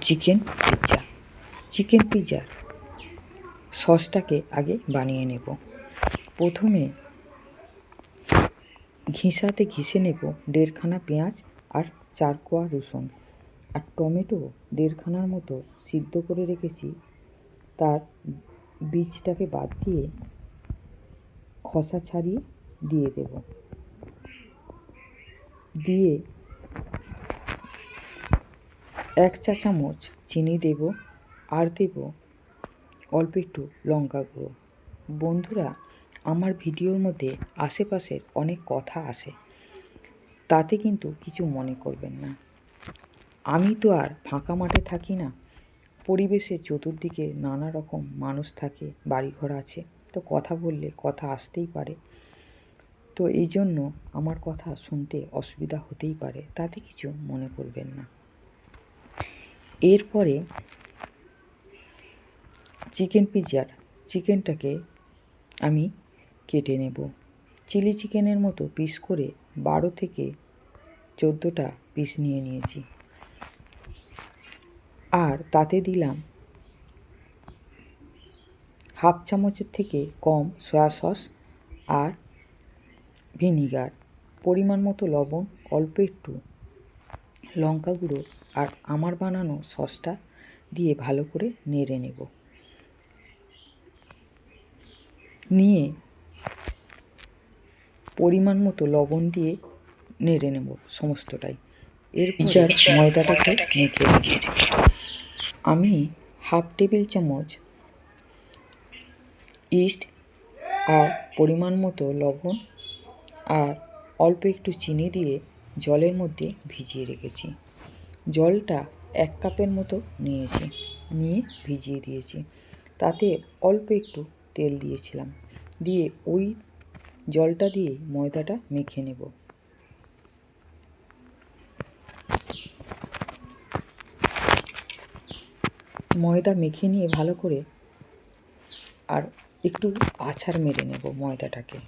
Chicken pizza chicken পিৎজার সসটাকে আগে বানিয়ে নেব। প্রথমে ঘিসাতে ঘিষে নেব দেড়খানা পেঁয়াজ আর চার কোয়া রসুন। আর টমেটো দেড়খানার মতো সিদ্ধ করে রেখেছি। তার বীজটাকে বাদ দিয়ে খোসা ছাড়িয়ে দিয়ে দেব। দিয়ে এক চা চামচ চিনি দেব, আর দেব অল্প একটু লঙ্কা গুঁড়ো। বন্ধুরা, আমার ভিডিওর মধ্যে আশেপাশের অনেক কথা আসে তাতে কিন্তু কিছু মনে করবেন না। আমি তো আর ফাঁকা মাঠে থাকি না পরিবেশের চতুর্দিকে নানা রকম মানুষ থাকে, বাড়িঘর আছে, তো কথা বললে কথা আসতেই পারে। তো এই জন্য আমার কথা শুনতে অসুবিধা হতেই পারে, তাতে কিছু মনে করবেন না। এরপরে চিকেন পিৎজার চিকেনটাকে আমি কেটে নেব। চিলি চিকেনের মতো পিস করে বারো থেকে চোদ্দোটা পিস নিয়ে নিয়েছি। আর তাতে দিলাম হাফ চামচের থেকে কম সয়া সস আর ভিনিগার। পরিমাণ মতো লবণ, অল্প একটু লঙ্কা গুঁড়ো আর আমার বানানো সসটা দিয়ে ভালো করে নেড়ে নেব। নিয়ে পরিমাণ মতো লবণ দিয়ে নেড়ে নেব সমস্তটাই। এর পিজার ময়দাটাকে মেখে রেখে আমি হাফ টেবিল চামচ ইস্ট আর পরিমাণ মতো লবণ আর অল্প একটু চিনি দিয়ে জলের মধ্যে ভিজিয়ে রেখেছি। জলটা এক কাপের মতো নিয়েছি, নিয়ে ভিজিয়ে দিয়েছি। তাতে অল্প একটু তেল দিয়েছিলাম। দিয়ে ওই জলটা দিয়ে ময়দাটা মেখে নেব। ময়দা মেখে নিয়ে ভালো করে আর একটু আছাড় মেরে নেব ময়দাটাকে।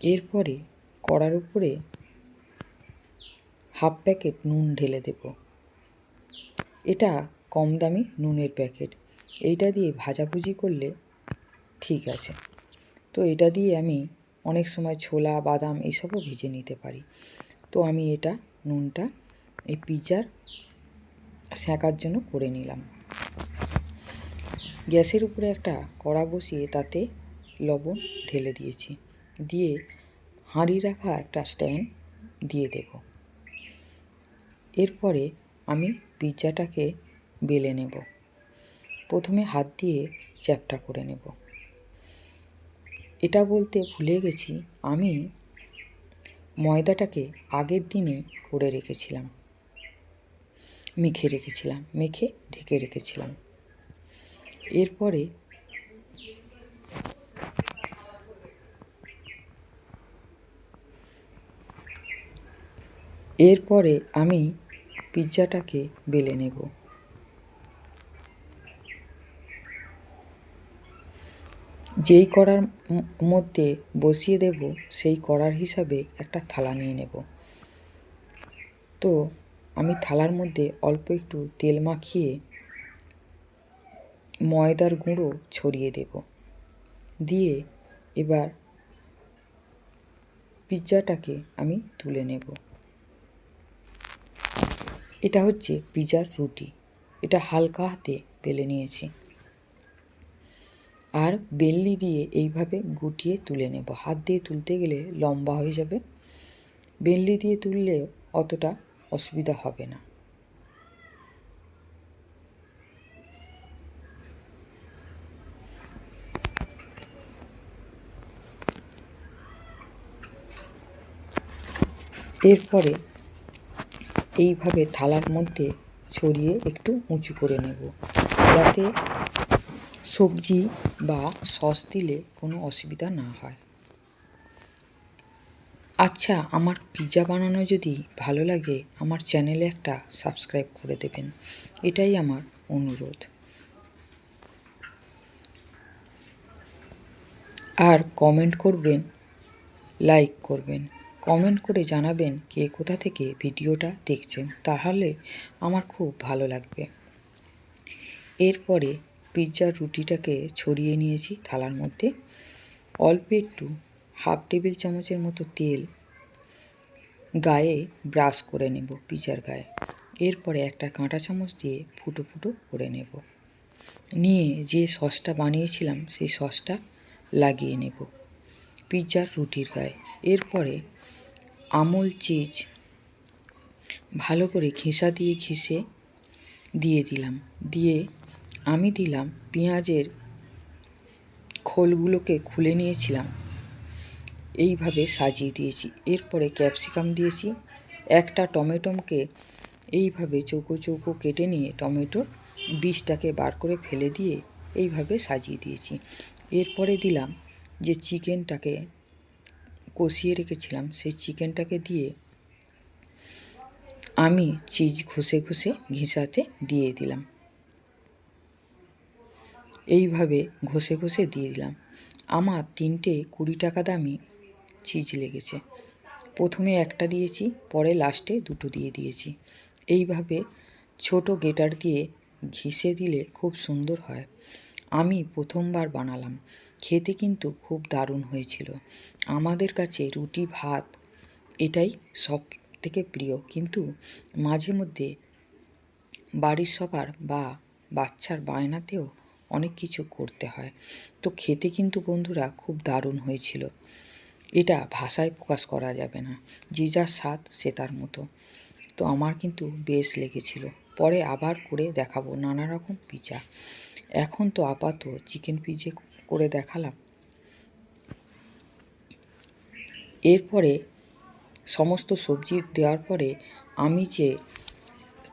এরপরে কড়ার উপরে হাফ প্যাকেট নুন ঢেলে দেব। এটা কম দামি নুনের প্যাকেট। এইটা দিয়ে ভাজাভুজি করলে ঠিক আছে। তো এটা দিয়ে আমি অনেক সময় ছোলা, বাদাম এইসবও ভেজে নিতে পারি। তো আমি এটা নুনটা এই পিজার সেঁকার জন্য করে নিলাম। গ্যাসের উপরে একটা কড়া বসিয়ে তাতে লবণ ঢেলে দিয়েছি। দিয়ে হাঁড়ি রাখা একটা স্ট্যান্ড দিয়ে দেব। এরপরে আমি পিৎজাটাকে বেলে নেব। প্রথমে হাত দিয়ে চ্যাপটা করে নেব। এটা বলতে ভুলে গেছি, আমি ময়দাটাকে আগের দিনে করে রেখেছিলাম। মেখে রেখেছিলাম, মেখে ঢেকে রেখেছিলাম। এরপরে এরপরে আমি পিৎজাটাকে বেলে নেব। যেই কড়ার মধ্যে বসিয়ে দেব, সেই কড়ার হিসাবে একটা থালা নিয়ে নেব। তো, আমি থালার মধ্যে অল্প একটু তেল মাখিয়ে ময়দার গুঁড়ো ছড়িয়ে দেব। দিয়ে এবার পিৎজাটাকে আমি তুলে নেব। এটা হচ্ছে পিজার রুটি। এটা হালকা হাতে বেলে নিয়েছি। আর বেলনি দিয়ে এইভাবে গুটিয়ে তুলে নেব। হাত দিয়ে তুলতে গেলে লম্বা হয়ে যাবে। বেলনি দিয়ে তুললে অতটা অসুবিধা হবে না। এরপরে এইভাবে থালার মধ্যে ছড়িয়ে একটু উঁচু করে নেব। যাতে সবজি বা সস দিলে কোনো অসুবিধা না হয়। আচ্ছা আমার পিৎজা বানানো যদি ভালো লাগে, আমার চ্যানেলে একটা সাবস্ক্রাইব করে দেবেন। এটাই আমার অনুরোধ। আর কমেন্ট করবেন, লাইক করবেন। কমেন্ট করে জানাবেন কে কোথা থেকে ভিডিওটা দেখছেন, তাহলে আমার খুব ভালো লাগবে। এরপরে পিৎজার রুটিটাকে ছড়িয়ে নিয়েছি থালার মধ্যে। অল্প একটু হাফ টেবিল চামচের মতো তেল গায়ে ব্রাশ করে নেব পিৎজার গায়ে। এরপরে একটা কাঁটা চামচ দিয়ে ফুটো ফুটো করে নেব। নিয়ে যে সসটা বানিয়েছিলাম, সেই সসটা লাগিয়ে নেব। পিৎজার রুটির গায়ে। এরপরে আমুল চিজ ভালো করে ঘিসা দিয়ে ঘিসে দিয়ে দিলাম। দিয়ে আমি দিলাম পেঁয়াজের খোলগুলোকে খুলে নিয়েছিলাম। এইভাবে সাজিয়ে দিয়েছি। এরপরে ক্যাপসিকাম দিয়েছি। একটা টমেটোমকে এইভাবে চৌকো চৌকো কেটে নিয়ে টমেটোর বীজটাকে বার করে ফেলে দিয়ে এইভাবে সাজিয়ে দিয়েছি। এরপরে দিলাম যে চিকেনটাকে কষিয়ে রেখেছিলাম, সেই চিকেনটাকে দিয়ে আমি চিজ ঘষে ঘষে ঘিসাতে দিয়ে দিলাম। এইভাবে ঘষে ঘষে দিয়ে দিলাম। আমার তিনটে কুড়ি টাকা দামি চিজ লেগেছে। প্রথমে একটা দিয়েছি, পরে লাস্টে দুটো দিয়ে দিয়েছি। এইভাবে ছোট গেটার দিয়ে ঘিসে দিলে খুব সুন্দর হয়। আমি প্রথমবার বানালাম। খেতে কিন্তু খুব দারুণ হয়েছিল। আমাদের কাছে রুটি, ভাত এটাই সব থেকে প্রিয়। কিন্তু মাঝে মধ্যে বাড়ির সবার বা বাচ্চার বায়নাতেও অনেক কিছু করতে হয়। তো খেতে কিন্তু বন্ধুরা খুব দারুণ হয়েছিল। এটা ভাষায় প্রকাশ করা যাবে না। যে যার স্বাদ, সে তার মতো। তো আমার কিন্তু বেশ লেগেছিল। পরে আবার করে দেখাবো নানা রকম পিজা। এখন তো আপাতত চিকেন পিজে করে দেখালাম। এরপরে সমস্ত সবজি দেওয়ার পরে আমি যে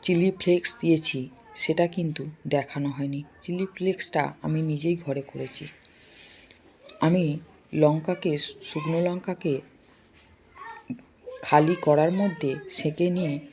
চিলি ফ্লেক্স দিয়েছি, সেটা কিন্তু দেখানো হয়নি। চিলি ফ্লেক্সটা আমি নিজেই ঘরে করেছি। আমি লঙ্কাকে, শুকনো লঙ্কাকে খালি করার মধ্যে সেঁকে নিয়ে